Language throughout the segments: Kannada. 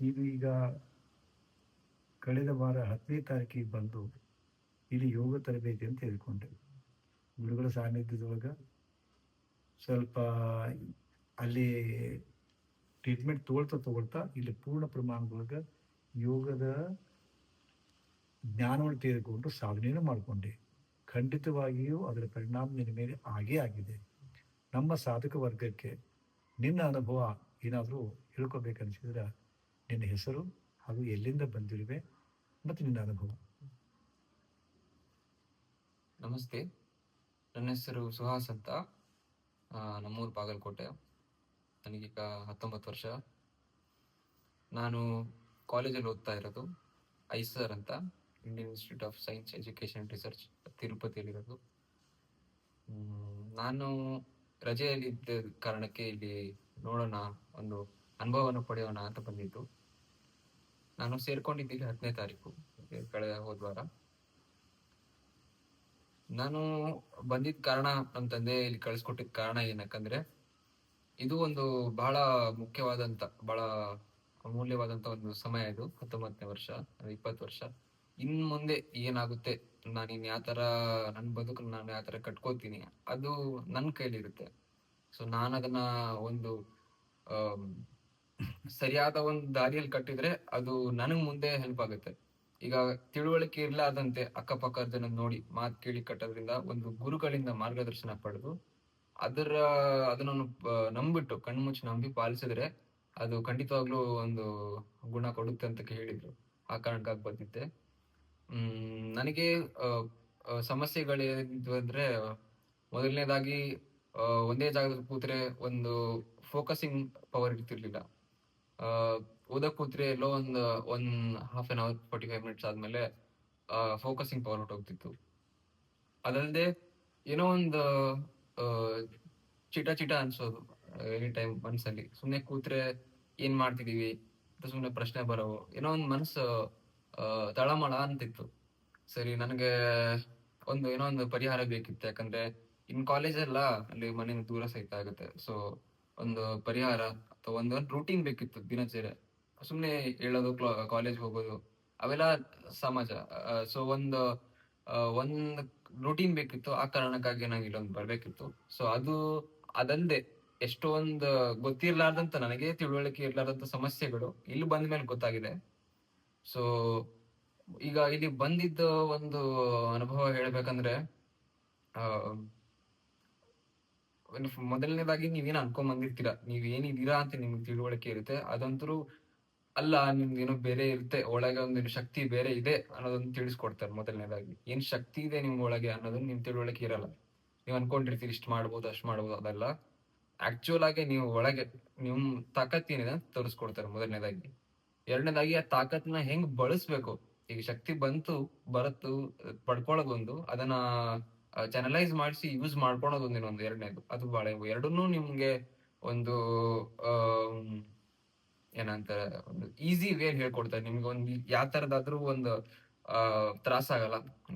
ಇದು ಈಗ ಕಳೆದ ವಾರ ಹತ್ತನೇ ತಾರೀಕಿಗೆ ಬಂದು ಇಲ್ಲಿ ಯೋಗ ತರಬೇತಿ ಅಂತ ಹೇಳಿಕೊಂಡೆ. ಗುರುಗಳ ಸಾನ್ನಿಧ್ಯದೊಳಗೆ ಸ್ವಲ್ಪ ಅಲ್ಲಿ ಟ್ರೀಟ್ಮೆಂಟ್ ತಗೊಳ್ತಾ ತಗೊಳ್ತಾ ಇಲ್ಲಿ ಪೂರ್ಣ ಪ್ರಮಾಣದೊಳಗೆ ಯೋಗದ ಜ್ಞಾನವನ್ನು ತೆಗೆದುಕೊಂಡು ಸಾಧನೆಯನ್ನು ಮಾಡಿಕೊಂಡೆ. ಖಂಡಿತವಾಗಿಯೂ ಅದರ ಪರಿಣಾಮ ನಿನ್ನ ಮೇಲೆ ಆಗೇ ಆಗಿದೆ. ನಮ್ಮ ಸಾಧಕ ವರ್ಗಕ್ಕೆ ನಿನ್ನ ಅನುಭವ ಏನಾದರೂ ಹೇಳ್ಕೊಬೇಕನ್ಸಿದ್ರೆ ನಿನ್ನ ಹೆಸರು ಹಾಗೂ ಎಲ್ಲಿಂದ ಬಂದಿರುವೆ ಮತ್ತು ನಿನ್ನ ಅನುಭವ. ನಮಸ್ತೆ. ನನ್ನ ಹೆಸರು ಸುಹಾಸ್ ಅಂತ. ನಮ್ಮೂರು ಬಾಗಲಕೋಟೆ. ನನಗೀಗ ಹತ್ತೊಂಬತ್ತು ವರ್ಷ. ನಾನು ಕಾಲೇಜಲ್ಲಿ ಓದ್ತಾ ಇರೋದು, ಐಸರ್ ಅಂತ, Indian institute of science education research ತಿರುಪತಿಯಲ್ಲಿರೋದು. ನಾನು ರಜೆಯಲ್ಲಿ ಇದ್ದ ಕಾರಣಕ್ಕೆ ಇಲ್ಲಿ ನೋಡೋಣ ಒಂದು ಅನುಭವವನ್ನು ಪಡೆಯೋಣ ಅಂತ ಬಂದಿದ್ದು. ನಾನು ಸೇರ್ಕೊಂಡಿದ್ದೀನಿ ಹತ್ತನೇ ತಾರೀಕು ಕಳೆದ ಹೋದ್ವಾರ. ನಾನು ಬಂದಿದ್ದ ಕಾರಣ ನಮ್ಮ ತಂದೆ ಇಲ್ಲಿ ಕಳಿಸ್ಕೊಟ್ಟಿದ್ದ ಕಾರಣ ಏನಕ್ಕಂದ್ರೆ, ಇದು ಒಂದು ಬಹಳ ಮುಖ್ಯವಾದಂತ, ಬಹಳ ಅಮೂಲ್ಯವಾದಂತ ಒಂದು ಸಮಯ ಇದು, ಹತ್ತೊಂಬತ್ತನೇ ವರ್ಷ ಇಪ್ಪತ್ತು ವರ್ಷ. ಇನ್ ಮುಂದೆ ಏನಾಗುತ್ತೆ, ನಾನು ಇನ್ ಯಾವ ತರ ನನ್ನ ಬದುಕನ್ನ ನಾನು ಯಾವ ತರ ಕಟ್ಕೋತೀನಿ ಅದು ನನ್ನ ಕೈಲಿರುತ್ತೆ ಸೊ ನಾನು ಅದನ್ನ ಒಂದು ಸರಿಯಾದ ಒಂದು ದಾರಿಯಲ್ಲಿ ಕಟ್ಟಿದ್ರೆ ಅದು ನನಗ್ ಮುಂದೆ ಹೆಲ್ಪ್ ಆಗುತ್ತೆ. ಈಗ ತಿಳುವಳಿಕೆ ಇರ್ಲಾರ್ದಂತೆ ಅಕ್ಕಪಕ್ಕ ಜನ ನೋಡಿ ಮಾತು ಕೇಳಿ ಕಟ್ಟೋದ್ರಿಂದ ಒಂದು ಗುರುಗಳಿಂದ ಮಾರ್ಗದರ್ಶನ ಪಡೆದು ಅದರ ಅದನ್ನು ನಂಬಿಟ್ಟು ಕಣ್ಮುಚ್ಚಿ ನಂಬಿ ಪಾಲಿಸಿದ್ರೆ ಅದು ಖಂಡಿತವಾಗ್ಲೂ ಒಂದು ಗುಣ ಕೊಡುತ್ತೆ ಅಂತ ಹೇಳಿದ್ರು. ಆ ಕಾರಣಕ್ಕಾಗಿ ಬಂದಿದ್ದೆ. ಹ್ಮ್, ನನಗೆ ಸಮಸ್ಯೆಗಳೇನಿದ್ವು ಅಂದ್ರೆ ಮೊದಲನೇದಾಗಿ ಒಂದೇ ಜಾಗದಲ್ಲಿ ಕೂತ್ರೆ ಒಂದು ಫೋಕಸಿಂಗ್ ಪವರ್ ಇರ್ತಿರ್ಲಿಲ್ಲ. ಓದಕ್ ಕೂತ್ರೆ ಎಲ್ಲೋ ಒಂದ್ one half an hour forty five minutes ಆದ್ಮೇಲೆ ಫೋಕಸಿಂಗ್ ಪವರ್ ಹೊಟ್ಟೋಗ್ತಿತ್ತು ಅದಲ್ದೆ ಏನೋ ಒಂದ್ ಚಿಟ ಚಿಟ ಅನ್ಸೋದು ಎನಿ ಟೈಮ್ ಮನ್ಸಲ್ಲಿ. ಸುಮ್ನೆ ಕೂತ್ರೆ ಏನ್ ಮಾಡ್ತಿದೀವಿ? ಸುಮ್ನೆ ಪ್ರಶ್ನೆ ಬರೋವು. ಏನೋ ಒಂದ್ ಮನ್ಸು ತಳಮಳ ಅಂತಿತ್ತು. ಸರಿ, ನನಗೆ ಒಂದು, ಏನೋ ಒಂದು ಪರಿಹಾರ ಬೇಕಿತ್ತು. ಯಾಕಂದ್ರೆ, ಇನ್ ಕಾಲೇಜ್ ಎಲ್ಲ ಅಲ್ಲಿ ಮನೆಯಿಂದ ದೂರ ಸಹಿತ ಆಗುತ್ತೆ. ಸೊ ಒಂದು ಪರಿಹಾರ ಅಥವಾ ಒಂದು ರೂಟೀನ್ ಬೇಕಿತ್ತು ದಿನಚರಿ ಸುಮ್ಮನೆ ಹೇಳೋದು ಕಾಲೇಜ್ ಹೋಗೋದು, ಅವೆಲ್ಲ ಸಮಾಜ. ಸೊ ಒಂದು ಒಂದು ರೂಟೀನ್ ಬೇಕಿತ್ತು, ಆ ಕಾರಣಕ್ಕಾಗಿ ನಂಗೆ ಇಲ್ಲೊಂದು ಬರ್ಬೇಕಿತ್ತು. ಸೊ ಅದು, ಅದಲ್ಲದೆ ಎಷ್ಟೊಂದು ಗೊತ್ತಿರ್ಲಾರ್ದಂತ, ನನಗೆ ತಿಳುವಳಿಕೆ ಇರ್ಲಾರ್ದಂತ ಸಮಸ್ಯೆಗಳು ಇಲ್ಲಿ ಬಂದ ಮೇಲೆ ಗೊತ್ತಾಗಿದೆ. ಸೊ ಈಗ ಇಲ್ಲಿ ಬಂದಿದ್ದ ಒಂದು ಅನುಭವ ಹೇಳ್ಬೇಕಂದ್ರೆ ಮೊದಲನೇದಾಗಿ ನೀವೇನು ಅನ್ಕೊಂಡ್ ಬಂದಿರ್ತೀರಾ ನೀವ್ ಏನಿದ್ದೀರಾ ಅಂತ ನಿಮ್ಗೆ ತಿಳುವಳಿಕೆ ಇರುತ್ತೆ. ಅದಂತರೂ ಅಲ್ಲ ನಿಮ್ಗೆ ಏನೋ ಬೇರೆ ಇರುತ್ತೆ, ಒಳಗೆ ಒಂದು ಶಕ್ತಿ ಬೇರೆ ಇದೆ ಅನ್ನೋದನ್ನ ತಿಳಿಸ್ಕೊಡ್ತಾರೆ ಮೊದಲನೇದಾಗಿ. ಏನ್ ಶಕ್ತಿ ಇದೆ ನಿಮ್ ಒಳಗೆ ಅನ್ನೋದನ್ನ ನಿಮ್ ತಿಳುವಳಿಕೆ ಇರಲ್ಲ. ನೀವ್ ಅನ್ಕೊಂಡಿರ್ತೀರಿ ಇಷ್ಟ ಮಾಡ್ಬೋದು, ಅಷ್ಟ್ ಮಾಡ್ಬೋದು, ಅದೆಲ್ಲ. ಆಕ್ಚುಲ್ ಆಗಿ ನೀವು ಒಳಗೆ, ನಿಮ್ ತಾಕತ್ ಏನಿದೆ ಅಂತ ತೋರಿಸ್ಕೊಡ್ತಾರೆ ಮೊದಲನೇದಾಗಿ. ಎರಡನೇದಾಗಿ ಆ ತಾಕತ್ನ ಹೆಂಗ್ ಬಳಸ್ಬೇಕು? ಈಗ ಶಕ್ತಿ ಬಂತು, ಬರತ್ತು ಬಂದು ಅದನ್ನ ಚಾನಲೈಸ್ ಮಾಡಿಸಿ ಯೂಸ್ ಮಾಡ್ಕೊಳೋದು ಒಂದು ಇನ್ನೊಂದು ಎರಡನೇದು. ಅದು ಬಹಳ ಎರಡನ್ನೂ ನಿಮ್ಗೆ ಒಂದು ಏನಂತ ಏನಂತಾರೆ, ಒಂದು ಈಸಿ ವೇ ಹೇಳ್ಕೊಡ್ತಾರೆ. ನಿಮ್ಗೆ ಒಂದು ಯಾವ ತರದಾದ್ರೂ ಒಂದು ತ್ರಾಸ ಆಗಲ್ಲ.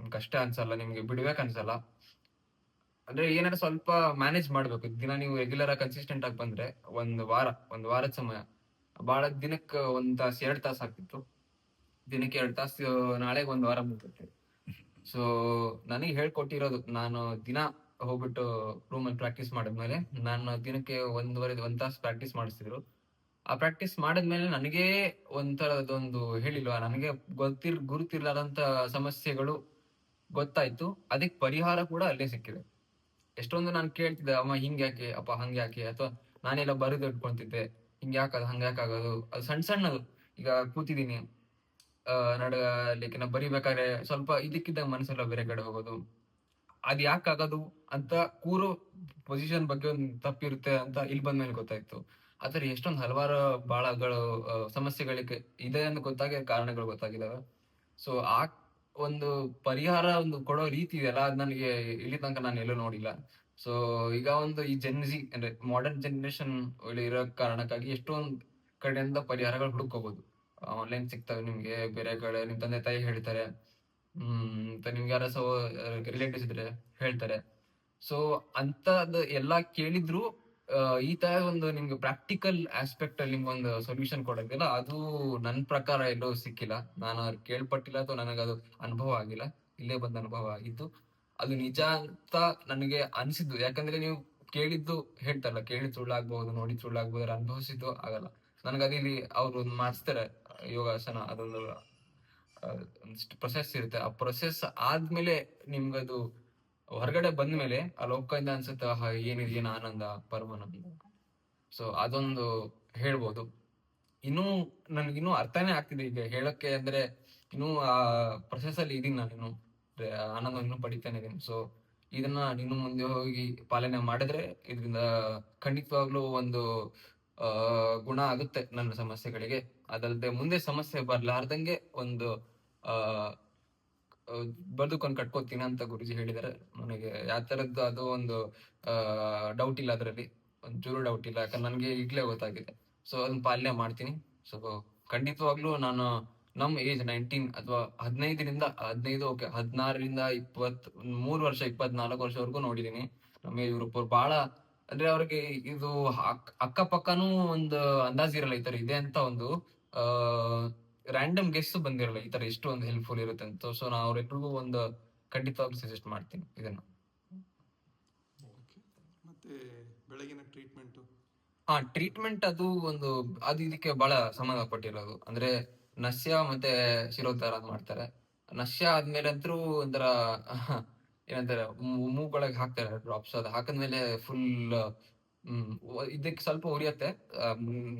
ಕಷ್ಟ ಅನ್ಸಲ್ಲ, ನಿಮ್ಗೆ ಬಿಡ್ಬೇಕು ಅನ್ಸಲ್ಲ. ಅಂದ್ರೆ ಏನಾದ್ರು ಸ್ವಲ್ಪ ಮ್ಯಾನೇಜ್ ಮಾಡ್ಬೇಕು. ದಿನ ನೀವು ರೆಗ್ಯುಲರ್ ಆಗಿ ಕನ್ಸಿಸ್ಟೆಂಟ್ ಆಗಿ ಬಂದ್ರೆ ಒಂದ್ ವಾರ, ಒಂದ್ ವಾರದ ಸಮಯ. ಬಹಳ ದಿನಕ್ಕೆ ಒಂದ್ ತಾಸ್, ಎರಡ್ ತಾಸ್ ಆಗ್ತಿತ್ತು. ದಿನಕ್ಕೆ ಎರಡ್ ತಾಸು ನಾಳೆ ಒಂದ್ ವಾರ ಮುಗ್ಗುತ್ತೆ ಸೊ ನನಗೆ ಹೇಳ್ಕೊಟ್ಟಿರೋದು, ನಾನು ದಿನ ಹೋಗ್ಬಿಟ್ಟು ರೂಮ್ ಅಲ್ಲಿ ಪ್ರಾಕ್ಟೀಸ್ ಮಾಡಿದ್ಮೇಲೆ, ನಾನು ದಿನಕ್ಕೆ ಒಂದೂವರೆ, ಒಂದ್ ತಾಸು ಪ್ರಾಕ್ಟೀಸ್ ಮಾಡಿಸ್ತಿದ್ರು ಆ ಪ್ರಾಕ್ಟೀಸ್ ಮಾಡಿದ್ಮೇಲೆ ನನಗೆ ಒಂಥರದೊಂದು ಹೇಳಿಲ್ವಾ, ನನಗೆ ಗೊತ್ತಿರ್ ಗುರುತಿರ್ಲಾರಂತ ಸಮಸ್ಯೆಗಳು ಗೊತ್ತಾಯ್ತು. ಅದಕ್ಕೆ ಪರಿಹಾರ ಕೂಡ ಅಲ್ಲೇ ಸಿಕ್ಕಿದೆ. ಎಷ್ಟೊಂದು ನಾನು ಕೇಳ್ತಿದ್ದೆ, ಅಮ್ಮ ಹಿಂಗ್ಯಾಕೆ ಅಪ್ಪ ಹಂಗ್ಯಾಕೆ ಅಥವಾ, ನಾನೆಲ್ಲ ಬರೆದು ಇಟ್ಕೊಂತಿದ್ದೆ ಹಿಂಗ್ ಯಾಕದು ಹಂಗ್ ಯಾಕಾಗೋದು ಅದು ಸಣ್ಣ ಸಣ್ಣದು. ಈಗ ಕೂತಿದೀನಿ ಆ ನಡ ಲೈಕ್ ನಾ ಬರಿಬೇಕಾದ್ರೆ ಸ್ವಲ್ಪ ಇದಕ್ಕಿದ್ದಾಗ ಮನಸ್ಸೆಲ್ಲ ಬೇರೆ ಕಡೆ ಹೋಗೋದು. ಅದ್ ಯಾಕಾಗೋದು ಅಂತ ಕೂರೋ ಪೊಸಿಷನ್ ಬಗ್ಗೆ ಒಂದು ತಪ್ಪಿರುತ್ತೆ ಅಂತ ಇಲ್ಲಿ ಬಂದ್ಮೇಲೆ ಗೊತ್ತಾಯ್ತು. ಆತರ ಎಷ್ಟೊಂದು ಹಲವಾರು ಬಾಳಗಳು ಸಮಸ್ಯೆಗಳಿಗೆ ಇದೆ ಅಂತ ಗೊತ್ತಾಗಿ ಕಾರಣಗಳು ಗೊತ್ತಾಗಿದಾವೆ. ಸೊ ಆ ಒಂದು ಪರಿಹಾರ ಒಂದು ಕೊಡೋ ರೀತಿ ಇದೆಯಲ್ಲ, ಅದ್ ನನಗೆ ಇಲ್ಲಿ ತನಕ ನಾನು ಎಲ್ಲೂ ನೋಡಿಲ್ಲ. ಸೊ ಈಗ ಒಂದು ಈ ಜೆನ್ಜಿ ಅಂದ್ರೆ ಮಾಡರ್ನ್ ಜನರೇಷನ್ ಇರೋ ಕಾರಣಕ್ಕಾಗಿ ಎಷ್ಟೊಂದು ಕಡೆಯಿಂದ ಪರಿಹಾರಗಳು ಹುಡುಕೋಬಹುದು ಆನ್ಲೈನ್ ಸಿಗ್ತವೆ ನಿಮ್ಗೆ, ಬೇರೆ ಕಡೆ ನಿಮ್ ತಂದೆ ತಾಯಿ ಹೇಳ್ತಾರೆ. ಹ್ಮ್ ನಿಮ್ಗೆ ಯಾರ ಸೊ ರಿಲೇಟಿವ್ಸ್ ಇದ್ರೆ ಹೇಳ್ತಾರೆ. ಸೊ ಅಂತದ್ ಎಲ್ಲಾ ಕೇಳಿದ್ರು ಈ ತರ ಒಂದು ನಿಮ್ಗೆ ಪ್ರಾಕ್ಟಿಕಲ್ ಆಸ್ಪೆಕ್ಟ್ ಅಲ್ಲಿ ನಿಮ್ಗೆ ಒಂದು ಸೊಲ್ಯೂಷನ್ ಕೊಡೋದಿಲ್ಲ. ಅದು ನನ್ನ ಪ್ರಕಾರ ಎಲ್ಲೂ ಸಿಕ್ಕಿಲ್ಲ. ನಾನು ಅವ್ರು ಕೇಳ್ಪಟ್ಟಿಲ್ಲ ಅಥವಾ ನನಗದು ಅನುಭವ ಆಗಿಲ್ಲ. ಇಲ್ಲೇ ಬಂದ ಅನುಭವ ಆಗಿದ್ದು. ಅದು ನಿಜ ಅಂತ ನನಗೆ ಅನಿಸಿದ್ದು. ಯಾಕಂದ್ರೆ ನೀವು ಕೇಳಿದ್ದು ಹೇಳ್ತಾರಲ್ಲ ಕೇಳಿ ಸುಳ್ಳಾಗ್ಬಹುದು ನೋಡಿ ಸುಳ್ಳಾಗ್ಬಹುದು ಅನುಭವಿಸಿದ್ದು, ಆಗಲ್ಲ. ನನಗದಿಲ್ಲಿ ಅವ್ರು ಮಾಡಿಸ್ತಾರೆ ಯೋಗಾಸನ ಅದೊಂದು ಪ್ರೊಸೆಸ್ ಇರುತ್ತೆ. ಆ ಪ್ರೊಸೆಸ್ ಆದ್ಮೇಲೆ ನಿಮ್ಗದು ಹೊರಗಡೆ ಬಂದ್ಮೇಲೆ ಆ ಲೋಕದಿಂದ ಅನ್ಸುತ್ತೆ ಏನಿದೆ, ಏನು ಆನಂದ, ಪರಮಾನಂದ? ಸೊ ಅದೊಂದು ಹೇಳ್ಬೋದು. ಇನ್ನೂ ನನ್ಗಿನ್ನೂ ಅರ್ಥನೇ ಆಗ್ತಿದೆ ಈಗ ಹೇಳಕ್ಕೆ ಅಂದ್ರೆ ಇನ್ನೂ ಆ ಪ್ರೊಸೆಸ್ ಅಲ್ಲಿ ಇದೀನಿ ನಾನು ಇನ್ನು. ಆನಂದ ಇನ್ನೂ ಪಡಿತಾನೆ ಇದೀನಿ. ಸೊ ಇದನ್ನ ಇನ್ನು ಮುಂದೆ ಹೋಗಿ ಪಾಲನೆ ಮಾಡಿದ್ರೆ ಇದರಿಂದ ಖಂಡಿತವಾಗ್ಲೂ ಒಂದು ಗುಣ ಆಗುತ್ತೆ ನನ್ನ ಸಮಸ್ಯೆಗಳಿಗೆ. ಅದಲ್ಲದೆ ಮುಂದೆ ಸಮಸ್ಯೆ ಬರ್ಲಾರ್ದಂಗೆ ಒಂದು, ಆ ಬದುಕೊಂಡು ಕಟ್ಕೋತೀನಿ ಅಂತ ಗುರುಜಿ ಹೇಳಿದಾರೆ ನನಗೆ ಯಾವ ತರದ್ದು ಅದು ಒಂದು ಡೌಟ್ ಇಲ್ಲ ಅದರಲ್ಲಿ. ಒಂಚೂರು ಡೌಟ್ ಇಲ್ಲ, ಯಾಕಂದ್ರೆ ನನಗೆ ಈಗಲೇ ಗೊತ್ತಾಗಿದೆ. ಸೊ ಅದನ್ನ ಪಾಲನೆ ಮಾಡ್ತೀನಿ. ಸೊ ಖಂಡಿತವಾಗ್ಲೂ ನಾನು ನಮ್ಮ ಏಜ್ ನೈನ್ಟೀನ್ ಅಥವಾ ಹದಿನೈದರಿಂದ, ಹದಿನೈದು ಓಕೆ ಹದಿನಾರರಿಂದ ಇಪ್ಪತ್ ಮೂರು ವರ್ಷ ಇಪ್ಪತ್ನಾಲ್ಕು ವರ್ಷವರೆಗೂ ನೋಡಿದೀನಿ ನಮ್ಮ ಏಜ್ ಗ್ರೂಪ್ ಅವ್ರು ಬಹಳ ಅಂದ್ರೆ ಅವ್ರಿಗೆ ಇದು ಅಕ್- ಅಕ್ಕಪಕ್ಕನೂ ಒಂದು ಅಂದಾಜ್ ಇರಲ್ಲ ಈ ತರ ಇದೆ ಅಂತ ಒಂದು ಆ ರ್ಯಾಂಡಮ್ ಗೆಸ್ಟ್ ಬಂದಿರಲ್ಲ ಈ ತರ ಎಷ್ಟು ಒಂದು ಹೆಲ್ಪ್ಫುಲ್ ಇರುತ್ತೆ ಅಂತ. ಸೊ ನಾ ಅವ್ರಿಗೂ ಒಂದು ಖಂಡಿತವಾಗ್ಲೂ ಸಜೆಸ್ಟ್ ಮಾಡ್ತೀನಿ ಇದನ್ನ. ಮತ್ತೆ ಬೆಳಗಿನ ಟ್ರೀಟ್ಮೆಂಟ್ ಹಾ ಟ್ರೀಟ್ಮೆಂಟ್ ಅದು ಒಂದು ಅದು ಇದಕ್ಕೆ ಬಹಳ ಸಂಬಂಧಪಟ್ಟಿರೋದು ಅಂದ್ರೆ ನಸ್ಯ ಮತ್ತೆ ಶಿರೋದ್ಧಾರ ಮಾಡ್ತಾರೆ. ನಶ್ಯ ಆದ್ಮೇಲೆ ಅಂತೂ ಒಂಥರ ಏನಂತಾರೆ ಮೂಗೊಳಗೆ ಹಾಕ್ತಾರೆ ಡ್ರಾಪ್ಸ್ ಅದು ಹಾಕಿದ್ಮೇಲೆ ಫುಲ್ ಇದಕ್ಕೆ ಸ್ವಲ್ಪ ಉರಿಯತ್ತೆ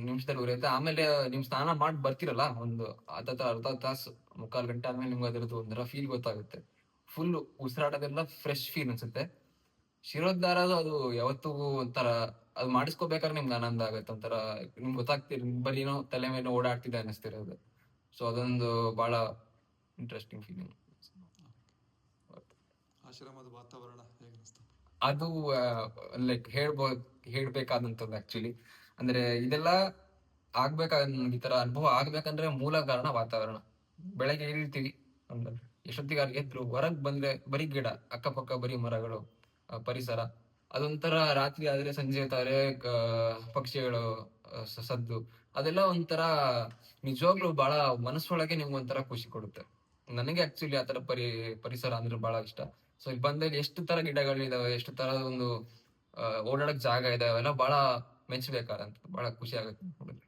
ನಿಮಿಷದಲ್ಲಿ ಉರಿಯತ್ತೆ. ಆಮೇಲೆ ನಿಮ್ ಸ್ನಾನ ಮಾಡಿ ಬರ್ತಿರಲ್ಲ, ಒಂದು ಅರ್ಧ ಅರ್ಧ ತಾಸು, ಮುಕ್ಕಾಲು ಗಂಟೆ ಆದ್ಮೇಲೆ ನಿಮ್ಗೆ ಅದರದ್ದು ಒಂಥರ ಫೀಲ್ ಗೊತ್ತಾಗುತ್ತೆ. ಫುಲ್ ಉಸಿರಾಟದೆಲ್ಲ ಫ್ರೆಶ್ ಫೀಲ್ ಅನ್ಸುತ್ತೆ. ಶಿರೋದ್ಧಾರ ಅದು ಯಾವತ್ತಿಗೂ ಒಂಥರ, ಅದು ಮಾಡಿಸ್ಕೋಬೇಕಾದ್ರೆ ನಿಮ್ಗೆ ಆನಂದ ಆಗುತ್ತೆ, ಒಂಥರ, ನಿಮ್ಗೆ ಗೊತ್ತಾಗ್ತಿರ್, ಬರೀನೋ ತಲೆ ಮೇಲೆ ಓಡಾಡ್ತಿದೆ ಅನ್ನಿಸ್ತಿರೋದು. ಸೊ ಅದೊಂದು ಬಹಳ ಇಂಟ್ರೆಸ್ಟಿಂಗ್ ಫೀಲಿಂಗ್ ಆಶ್ರಮದ ವಾತಾವರಣ ಅದು ಲೈಕ್ ಹೇಳ್ಬೋ, ಹೇಳ್ಬೇಕಾದಂಥದ್ದು ಆಕ್ಚುಲಿ ಅಂದ್ರೆ ಇದೆಲ್ಲ ಆಗ್ಬೇಕಾದ, ಈ ತರ ಅನುಭವ ಆಗ್ಬೇಕಂದ್ರೆ ಮೂಲ ಕಾರಣ ವಾತಾವರಣ. ಬೆಳಗ್ಗೆ ಹೇಳಿರ್ತೀವಿ ಎಷ್ಟೊತ್ತಿಗೆ ಅಲ್ಲಿ ಎದ್ರು, ಹೊರಗ್ ಬಂದ್ರೆ ಬರೀ ಗಿಡ, ಅಕ್ಕಪಕ್ಕ ಬರೀ ಮರಗಳು ಪರಿಸರ. ಅದೊಂಥರ ರಾತ್ರಿ ಆದ್ರೆ ಸಂಜೆ ತಾರೆ ಪಕ್ಷಿಗಳು ಸದ್ದು. ಅದೆಲ್ಲ ಒಂಥರ ನಿಜವಾಗ್ಲೂ ಬಹಳ ಮನಸ್ಸೊಳಗೆ ನಿಮ್ಗೆ ಒಂಥರ ಖುಷಿ ಕೊಡುತ್ತೆ. ನನಗೆ ಆಕ್ಚುಲಿ ಆತರ ಪರಿ, ಪರಿಸರ ಅಂದ್ರೆ ಬಹಳ ಇಷ್ಟ. ಸೊ ಇಲ್ಲಿ ಬಂದಲ್ಲಿ ಎಷ್ಟು ತರ ಗಿಡಗಳಿದಾವೆ, ಎಷ್ಟು ತರ ಒಂದು ಓಡಾಡಕ್ ಜಾಗ ಇದೆ ಅವೆಲ್ಲ ಬಹಳ ಮೆಚ್ಚಬೇಕಾದಂತ ಬಹಳ ಖುಷಿ ಆಗುತ್ತೆ ನೋಡಿದ್ರೆ